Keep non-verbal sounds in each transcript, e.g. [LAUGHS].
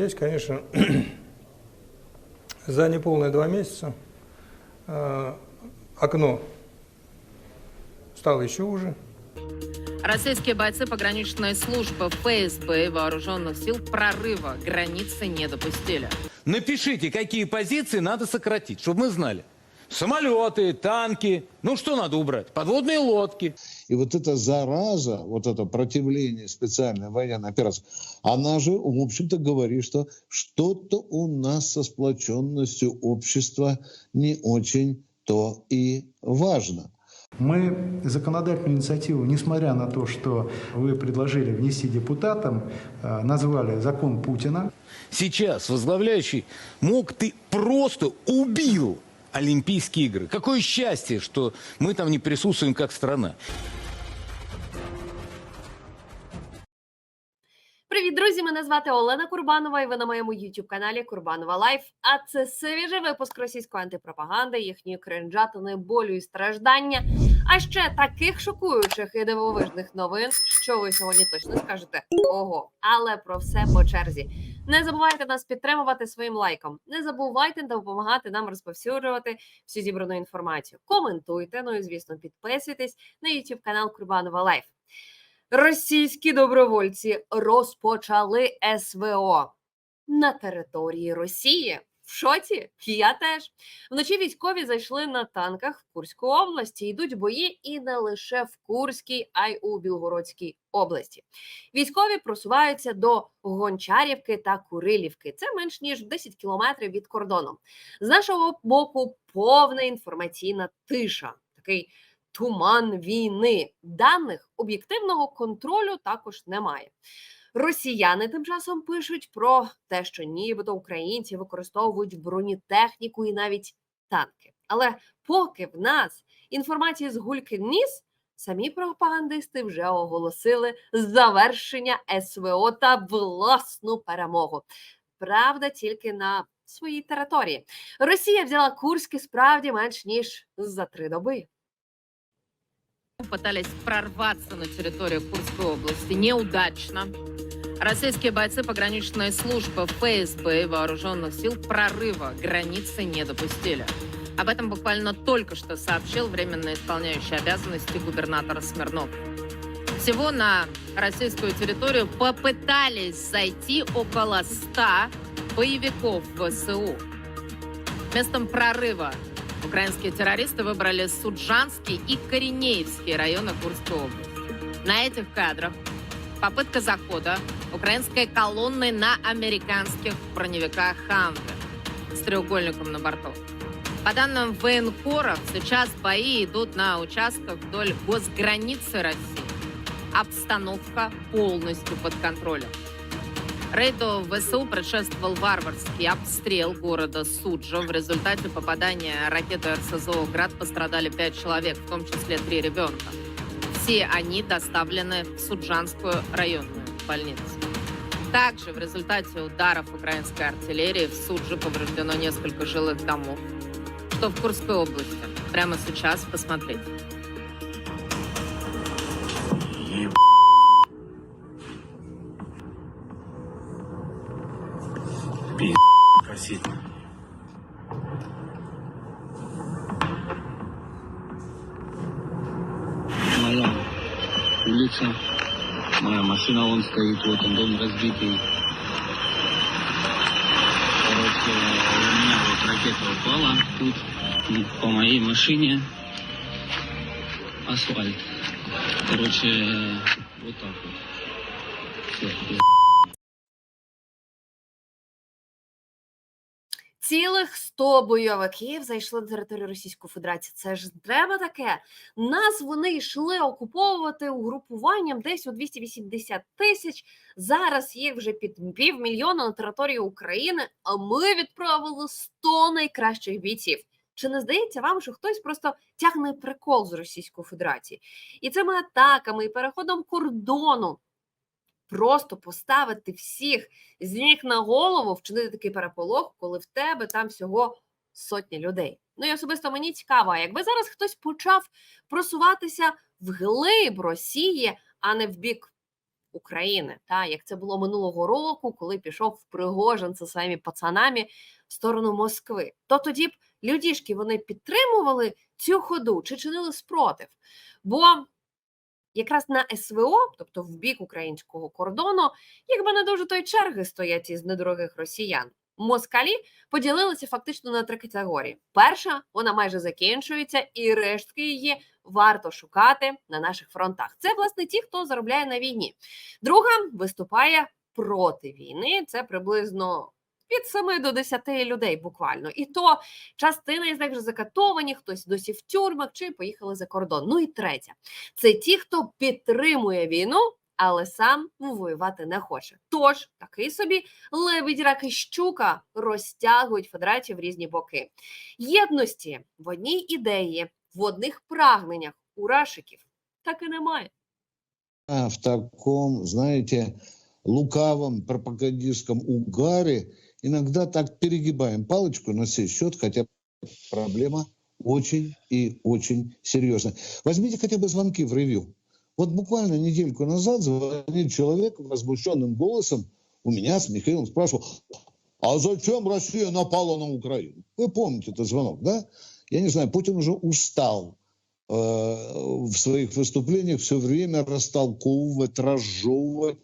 здесь, конечно, [CLEARS THROAT] за неполные два месяца э, окно стало еще уже. Российские бойцы пограничной службы ФСБ и вооруженных сил прорыва границы не допустили. Напишите, какие позиции надо сократить, чтобы мы знали. Самолеты, танки. Ну что надо убрать? Подводные лодки. И вот эта зараза, вот это противление специальной военной операции, она же, в общем-то, говорит, что что-то у нас со сплоченностью общества не очень то и важно. Мы законодательную инициативу, несмотря на то, что вы предложили внести депутатам, э, назвали закон Путина. Сейчас возглавляющий мог ты просто убил Олимпийские игры. Какое счастье, что мы там не присутствуем как страна. Привіт, друзі! Мене звати Олена Курбанова, і ви на моєму youtube каналі Курбанова Лайф. А це свіжий випуск російської антипропаганди, їхньої кринжатини, болю і страждання. А ще таких шокуючих і дивовижних новин, що ви сьогодні точно скажете ого. Але про все по черзі. Не забувайте нас підтримувати своїм лайком. Не забувайте допомагати нам розповсюджувати всю зібрану інформацію. Коментуйте, ну і звісно, підписуйтесь на youtube канал Курбанова Лайф. Російські добровольці розпочали СВО на території Росії. В шоці? Я теж. Вночі військові зайшли на танках в Курську області. Йдуть бої і не лише в Курській, а й у Білгородській області. Військові просуваються до Гончарівки та Курилівки. Це менш ніж 10 кілометрів від кордону. З нашого боку повна інформаційна тиша. Такий туман війни. Даних об'єктивного контролю також немає. Росіяни тим часом пишуть про те, що нібито українці використовують бронетехніку і навіть танки. Але поки в нас інформації з гульки ніс, самі пропагандисти вже оголосили завершення СВО та власну перемогу. Правда, тільки на своїй території. Росія взяла Курськ справді менш ніж за три доби. Пытались прорваться на территорию Курской области. Неудачно. Российские бойцы пограничной службы ФСБ и вооруженных сил прорыва границы не допустили. Об этом буквально только что сообщил временно исполняющий обязанности губернатора Смирнов. Всего на российскую территорию попытались зайти около 100 боевиков ВСУ. Местом прорыва украинские террористы выбрали Суджанский и Коренеевский районы Курской области. На этих кадрах попытка захода украинской колонны на американских броневиках «Хамвер» с треугольником на борту. По данным военкоров, сейчас бои идут на участках вдоль госграницы России. Обстановка полностью под контролем. Рейду ВСУ предшествовал варварский обстрел города Суджа. В результате попадания ракеты РСЗО «Град» пострадали пять человек, в том числе три ребенка. Все они доставлены в Суджанскую районную больницу. Также в результате ударов украинской артиллерии в Судже повреждено несколько жилых домов. Что в Курской области? Прямо сейчас посмотрите. Просить. Моя улица, моя машина вон стоит, вот он дом разбитый. Короче, у меня вот ракета упала тут по моей машине асфальт. Короче, вот так вот. Всё, Цілих 100 бойовиків зайшли на територію Російської Федерації. Це ж треба таке. Нас вони йшли окуповувати угрупуванням десь у 280 тисяч. Зараз їх вже під півмільйона на території України. А ми відправили 100 найкращих бійців. Чи не здається вам, що хтось просто тягне прикол з Російської Федерації? І цими атаками і переходом кордону просто поставити всіх з ніг на голову, вчинити такий переполох, коли в тебе там всього сотні людей. Ну і особисто мені цікаво, якби зараз хтось почав просуватися вглиб Росії, а не в бік України, та як це було минулого року, коли пішов Пригожин зі своїми пацанами в сторону Москви. То тоді б людішки вони підтримували цю ходу чи чинили спротив? Бо якраз на СВО, тобто в бік українського кордону, якби не дуже той черги стоять із недорогих росіян. Москалі поділилися фактично на три категорії. Перша вона майже закінчується, і рештки її варто шукати на наших фронтах. Це власне ті, хто заробляє на війні. Друга виступає проти війни. Це приблизно від 7 до 10 людей буквально. І то частина із них вже закатовані, хтось досі в тюрмах чи поїхали за кордон. Ну і третя це ті, хто підтримує війну, але сам воювати не хоче. Тож такий собі лебідь, рак і щука розтягують федерацію в різні боки. Єдності в одній ідеї, в одних прагненнях у рашиків так і немає. В таком, знаете, лукавом пропагандистском угаре иногда так перегибаем палочку на сей счет, хотя проблема очень и очень серьезная. Возьмите хотя бы звонки в ревью. Вот буквально недельку назад звонит человек возмущенным голосом у меня с Михаилом, спрашивал, а зачем Россия напала на Украину? Вы помните этот звонок, да? Я не знаю, Путин уже устал э, в своих выступлениях все время растолковывать, разжевывать,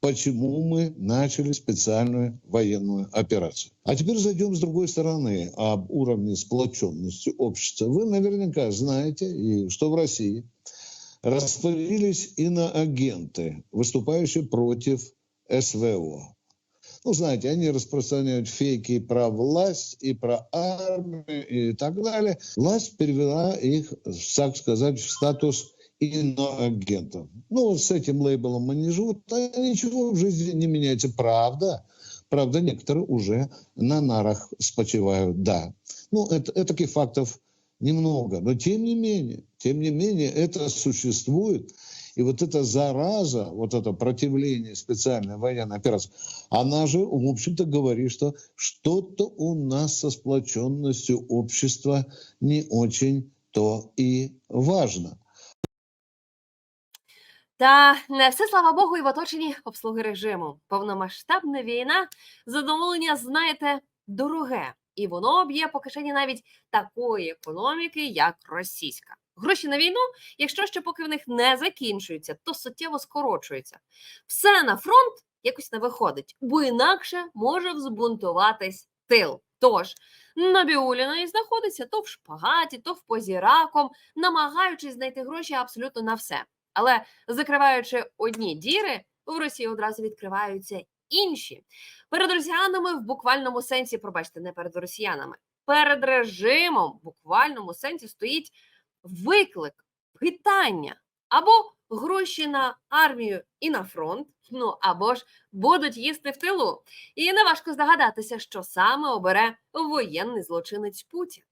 почему мы начали специальную военную операцию. А теперь зайдем с другой стороны об уровне сплоченности общества. Вы наверняка знаете, и что в России распылились иноагенты, выступающие против СВО. Ну, знаете, они распространяют фейки про власть, и про армию, и так далее. Власть перевела их, так сказать, в статус иноагентов. Ну, с этим лейблом они живут, а ничего в жизни не меняется. Правда, правда, некоторые уже на нарах спочивают, да. Ну, это, это таких фактов немного, но тем не менее, тем не менее, это существует. И вот эта зараза, вот это противление специальной военной операции, она же, в общем-то, говорит, что что-то у нас со сплоченностью общества не очень то и важно. Та не все слава Богу, і в оточенні обслуги режиму. Повномасштабна війна, задоволення, знаєте, дороге, і об'є б'є по кишені навіть такої економіки, як російська. Гроші на війну, якщо ще поки в них не закінчуються, то суттєво скорочуються. Все на фронт якось не виходить, бо інакше може взбунтуватись тил. Тож Набіуліна і знаходиться то в шпагаті, то в позі раком, намагаючись знайти гроші абсолютно на все. Але закриваючи одні діри, в Росії одразу відкриваються інші. Перед росіянами в буквальному сенсі, пробачте, не перед росіянами, перед режимом в буквальному сенсі стоїть виклик, питання або гроші на армію і на фронт, ну або ж будуть їсти в тилу. І неважко здогадатися, що саме обере воєнний злочинець Путін.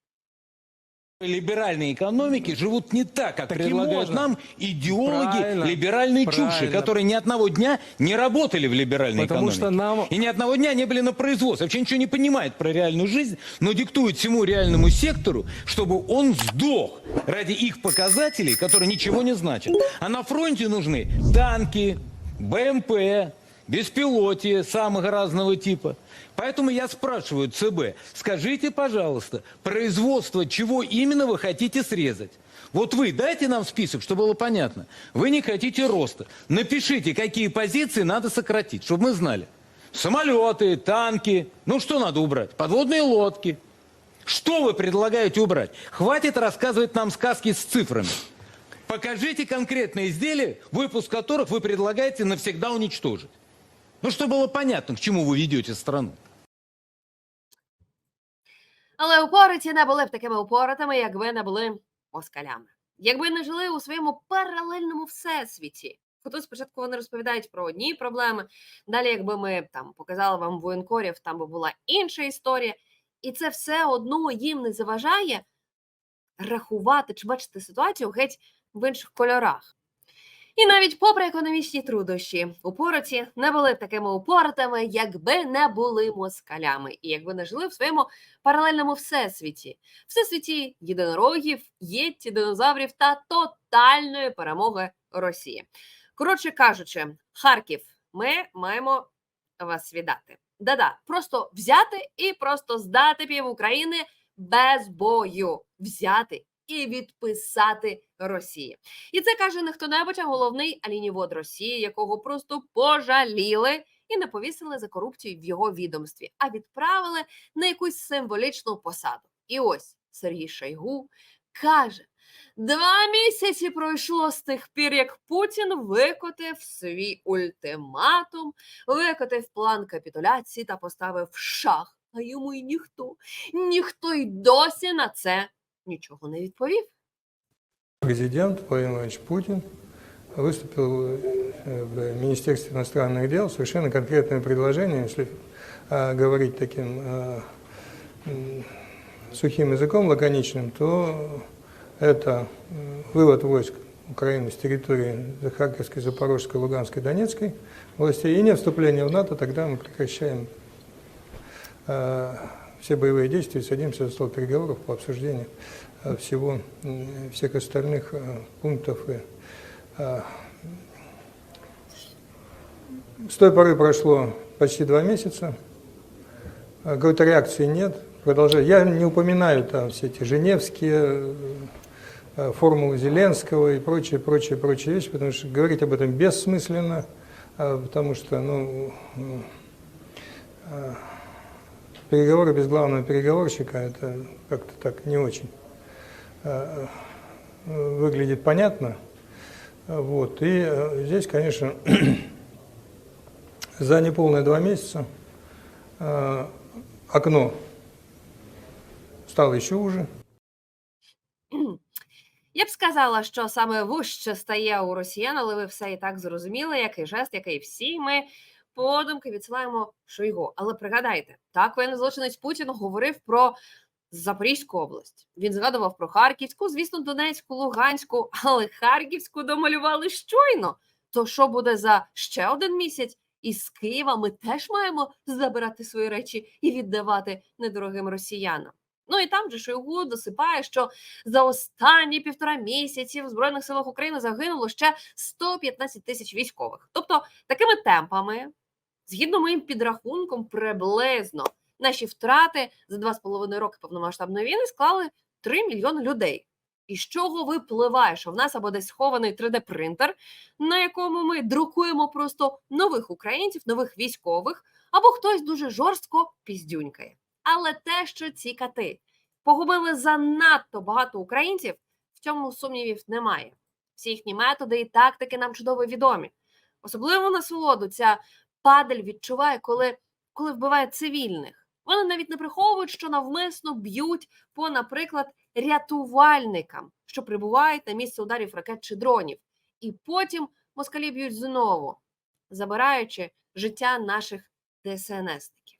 Либеральные экономики живут не так, как Так предлагают нам идеологи Правильно. либеральной чуши, Правильно. которые ни одного дня не работали в либеральной Потому экономике. что нам- И ни одного дня не были на производстве. Вообще ничего не понимают про реальную жизнь, но диктуют всему реальному сектору, чтобы он сдох ради их показателей, которые ничего не значат. А на фронте нужны танки, БМП, беспилотия самого разного типа. Поэтому я спрашиваю ЦБ, скажите, пожалуйста, производство чего именно вы хотите срезать? Вот вы дайте нам список, чтобы было понятно. Вы не хотите роста. Напишите, какие позиции надо сократить, чтобы мы знали. Самолеты, танки. Ну что надо убрать? Подводные лодки. Что вы предлагаете убрать? Хватит рассказывать нам сказки с цифрами. Покажите конкретные изделия, выпуск которых вы предлагаете навсегда уничтожить. Ну, чтобы было понятно, к чему вы ведете страну. Але упориті не були б такими упоротими, якби не були москалями. Якби не жили у своєму паралельному всесвіті. Тут спочатку вони розповідають про одні проблеми. Далі, якби ми там показали вам воєнкорів, там би була інша історія, і це все одно їм не заважає рахувати чи бачити ситуацію геть в інших кольорах. І навіть попри економічні труднощі, упороті не були такими упоротими, якби не були москалями, і якби не жили в своєму паралельному всесвіті, всесвіті єдинорогів, єтті, динозаврів та тотальної перемоги Росії. Коротше кажучи, Харків, ми маємо вас віддати. Да-да, просто взяти і просто здати пів України без бою. Взяти і відписати Росії. І це каже не хто-небудь, а головний алінівод Росії, якого просто пожаліли і не повісили за корупцію в його відомстві, а відправили на якусь символічну посаду. І ось Сергій Шойгу каже: два місяці пройшло з тих пір, як Путін викотив свій ультиматум, викотив план капітуляції та поставив шах. А йому й ніхто, ніхто й досі на це нічого не відповів. Президент Владимир Владимирович Путин выступил э, в Министерстве иностранных дел с совершенно конкретным предложением, если а, говорить таким а, м, сухим языком, лаконичным, то это м, вывод войск Украины с территории Харьковской, Запорожской, Луганской, Донецкой областей и не вступление в НАТО, тогда мы прекращаем э, все боевые действия садимся за стол переговоров по обсуждению э, всего, всех остальных э, пунктов. Э, с той поры прошло почти два месяца, какой-то реакции нет. Продолжаю. Я не упоминаю там все эти женевские формулы Зеленского и прочие, прочие, прочие вещи, потому что говорить об этом бессмысленно, потому что, ну, переговоры без главного переговорщика, это как-то так не очень э, э, выглядит понятно. Вот. И э, здесь, конечно, [CLEARS THROAT] за неполные два месяца э, окно стало еще уже. [CLEARS THROAT] Я б сказала, що саме вужче стає у росіян, але ви все і так зрозуміли, який жест, який всі ми подумки відсилаємо Шойгу. Але пригадайте, так воєнний злочинець Путін говорив про Запорізьку область. Він згадував про Харківську, звісно, Донецьку, Луганську, [LAUGHS] але Харківську домалювали щойно. То що буде за ще один місяць? І з Києва ми теж маємо забирати свої речі і віддавати недорогим росіянам. Ну і там же Шойгу досипає, що за останні півтора місяці в Збройних силах України загинуло ще 115 тисяч військових. Тобто, такими темпами, згідно моїм підрахунком, приблизно наші втрати за два з половиною роки повномасштабної війни склали 3 мільйони людей. І з чого випливає, що в нас або десь схований 3D-принтер, на якому ми друкуємо просто нових українців, нових військових, або хтось дуже жорстко піздюнькає. Але те, що ці кати погубили занадто багато українців, в цьому сумнівів немає. Всі їхні методи і тактики нам чудово відомі. Особливо насолоду ця падаль відчуває, коли, коли вбиває цивільних. Вони навіть не приховують, що навмисно б'ють по, наприклад, рятувальникам, що прибувають на місце ударів ракет чи дронів. І потім москалі б'ють знову, забираючи життя наших ДСНСників.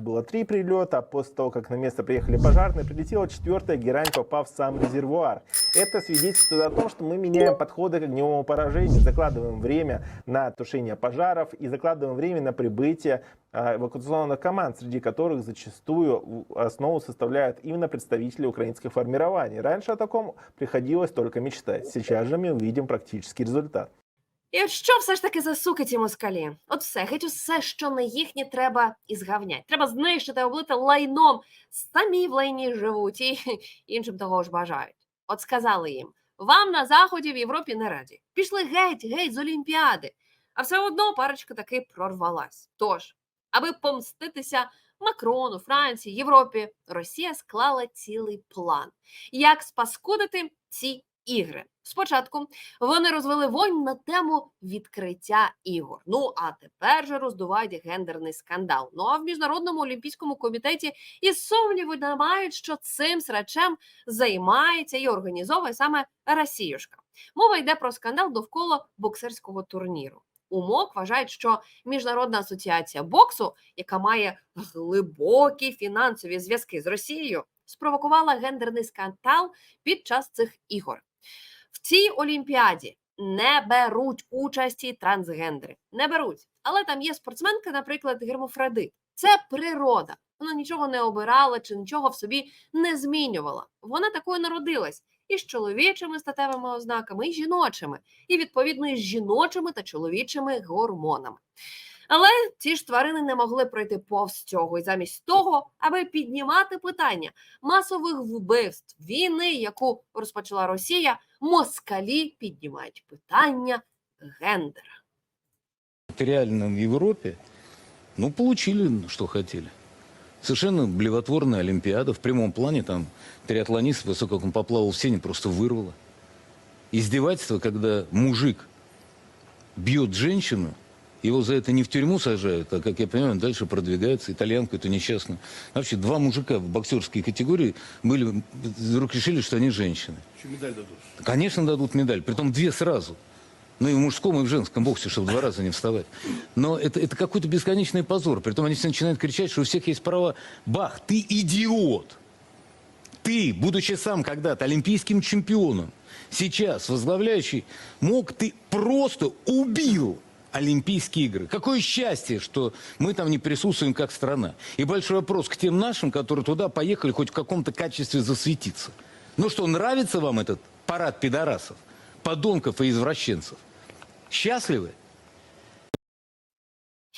Было три прилета. После того, как на место приехали пожарные, прилетела четвертая герань, попав в сам резервуар. Это свидетельствует о том, что мы меняем подходы к огневому поражению, закладываем время на тушение пожаров и закладываем время на прибытие а, эвакуационных команд, среди которых зачастую основу составляют именно представители украинских формирований. Раньше о таком приходилось только мечтать. Сейчас же мы увидим практический результат. І от що все ж таки за суки ці москалі? От все, геть усе, що не їхнє, треба і згавнять. Треба знищити, облити лайном. Самі в лайні живуть і [LAUGHS] іншим того ж бажають. От сказали їм: вам на заході в Європі не раді. Пішли геть, геть з Олімпіади. А все одно парочка таки прорвалась. Тож, аби помститися Макрону, Франції, Європі, Росія склала цілий план, як спаскудити ці ігри. Спочатку вони розвели войн на тему відкриття ігор. Ну а тепер же роздувають гендерний скандал. Ну а в міжнародному олімпійському комітеті і сумніву не мають, що цим срачем займається і організовує саме Росіюшка. Мова йде про скандал довкола боксерського турніру. Умок вважають, що міжнародна асоціація боксу, яка має глибокі фінансові зв'язки з Росією, спровокувала гендерний скандал під час цих ігор. В цій олімпіаді не беруть участі трансгендери. Не беруть. Але там є спортсменка, наприклад, гермофредит. Це природа. Вона нічого не обирала чи нічого в собі не змінювала. Вона такою народилась. і з чоловічими статевими ознаками, і жіночими, і відповідно із жіночими та чоловічими гормонами. Але ці ж тварини не могли пройти повз цього, і замість того, аби піднімати питання масових вбивств, війни, яку розпочала Росія, москалі піднімають питання гендера. реально в Европе, ну, получили, что хотели. Совершенно блевотворная Олимпиада. В прямом плане там триатлонист, высоко он поплавал в сене, просто вырвало. Издевательство, когда мужик бьет женщину, его за это не в тюрьму сажают, а, как я понимаю, дальше продвигается, итальянку эту несчастную. Вообще, два мужика в боксерской категории были, вдруг решили, что они женщины. медаль дадут? Конечно, дадут медаль, притом две сразу. Ну и в мужском, и в женском боксе, чтобы два раза не вставать. Но это, это какой-то бесконечный позор. Притом они все начинают кричать, что у всех есть права. Бах, ты идиот! Ты, будучи сам когда-то олимпийским чемпионом, сейчас возглавляющий, мог ты просто убил Олимпийские игры. Какое счастье, что мы там не присутствуем как страна. И большой вопрос к тем нашим, которые туда поехали хоть в каком-то качестве засветиться. Ну что, нравится вам этот парад пидорасов, подонков и извращенцев? Счастливы?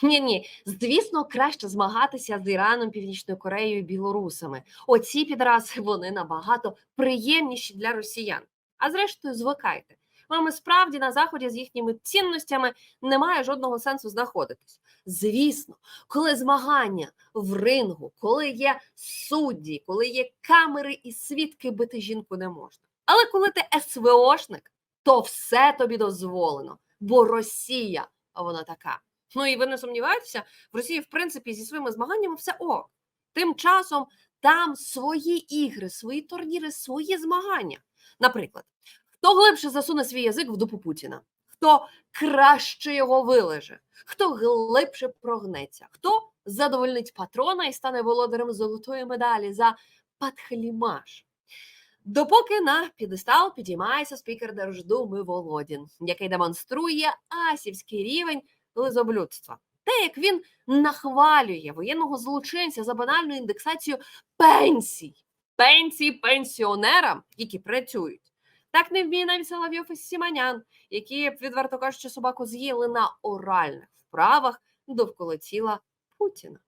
Ні, ні, звісно, краще змагатися з Іраном, Північною Кореєю і білорусами. Оці підраси вони набагато приємніші для росіян. А зрештою, звикайте. Вам і справді на заході з їхніми цінностями немає жодного сенсу знаходитись. Звісно, коли змагання в рингу, коли є судді, коли є камери і свідки, бити жінку не можна. Але коли ти СВОшник, то все тобі дозволено, бо Росія, вона така. Ну і ви не сумніваєтеся, в Росії, в принципі, зі своїми змаганнями все ок. Тим часом там свої ігри, свої турніри, свої змагання. Наприклад, хто глибше засуне свій язик в дупу Путіна, хто краще його вилеже, хто глибше прогнеться, хто задовольнить патрона і стане володарем золотої медалі за падхалімаш. Допоки на підестал підіймається спікер Держдуми Володін, який демонструє асівський рівень лизоблюдства. Те, як він нахвалює воєнного злочинця за банальну індексацію пенсій, пенсій пенсіонерам, які працюють. Так не вміє навіть Соловйов і Сіманян, які, відверто кажучи, собаку з'їли на оральних вправах довкола тіла Путіна.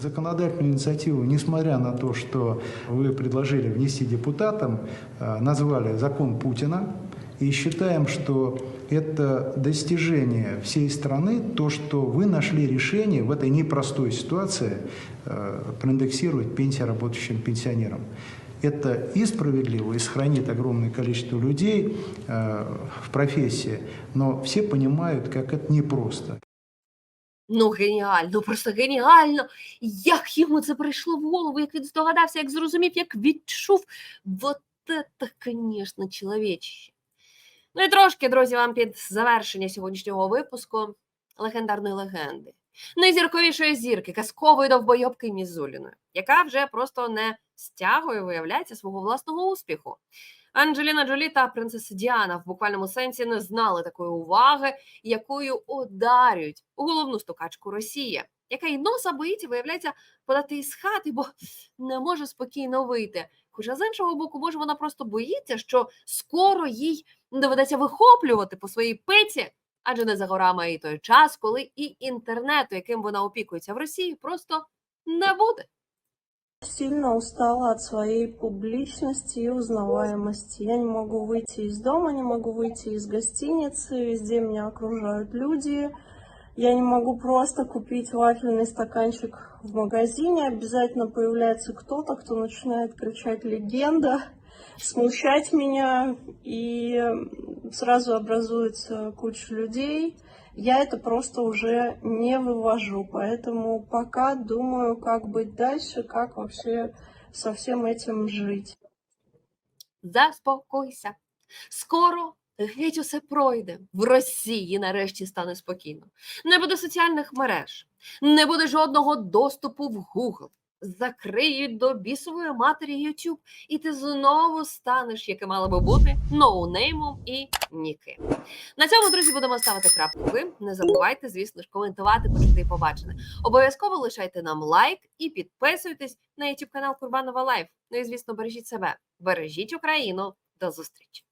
Законодательную инициативу, несмотря на то, что вы предложили внести депутатам, э, назвали закон Путина. И считаем, что это достижение всей страны, то, что вы нашли решение в этой непростой ситуации э, проиндексировать пенсии работающим пенсионерам. Это и справедливо, и сохранит огромное количество людей э, в профессии, но все понимают, как это непросто. Ну, геніально, просто геніально. Як йому це прийшло в голову, як він здогадався, як зрозумів, як відчув. Вот это, конечно, чоловічище. Ну і трошки, друзі, вам під завершення сьогоднішнього випуску легендарної легенди. Найзірковішої зірки, казкової довбойобки Мізуліної, яка вже просто не стягує, виявляється, свого власного успіху. Анджеліна Джолі та принцеса Діана в буквальному сенсі не знали такої уваги, якою одарюють головну стукачку Росії, яка й носа боїться, виявляється, подати із хати, бо не може спокійно вийти. Хоча з іншого боку, може, вона просто боїться, що скоро їй доведеться вихоплювати по своїй пиці, адже не за горами і той час, коли і інтернету, яким вона опікується в Росії, просто не буде. Сильно устала от своей публичности и узнаваемости. Я не могу выйти из дома, не могу выйти из гостиницы, везде меня окружают люди. Я не могу просто купить вафельный стаканчик в магазине, обязательно появляется кто-то, кто начинает кричать «легенда», смущать меня, и сразу образуется куча людей. Я это просто уже не вывожу, поэтому пока думаю, как быть дальше, как вообще со всем этим жить. Заспокойся. Скоро геть усе пройде. В Росії нарешті стане спокійно. Не буде соціальних мереж, не буде жодного доступу в Google. Закриють до бісової матері YouTube, і ти знову станеш, яке мало би бути, ноунеймом і ніким. На цьому, друзі, будемо ставити крапку. Ви не забувайте, звісно ж, коментувати, почути і побачене. Обов'язково лишайте нам лайк і підписуйтесь на YouTube канал Курбанова Лайф. Ну і звісно, бережіть себе, бережіть Україну До зустрічі!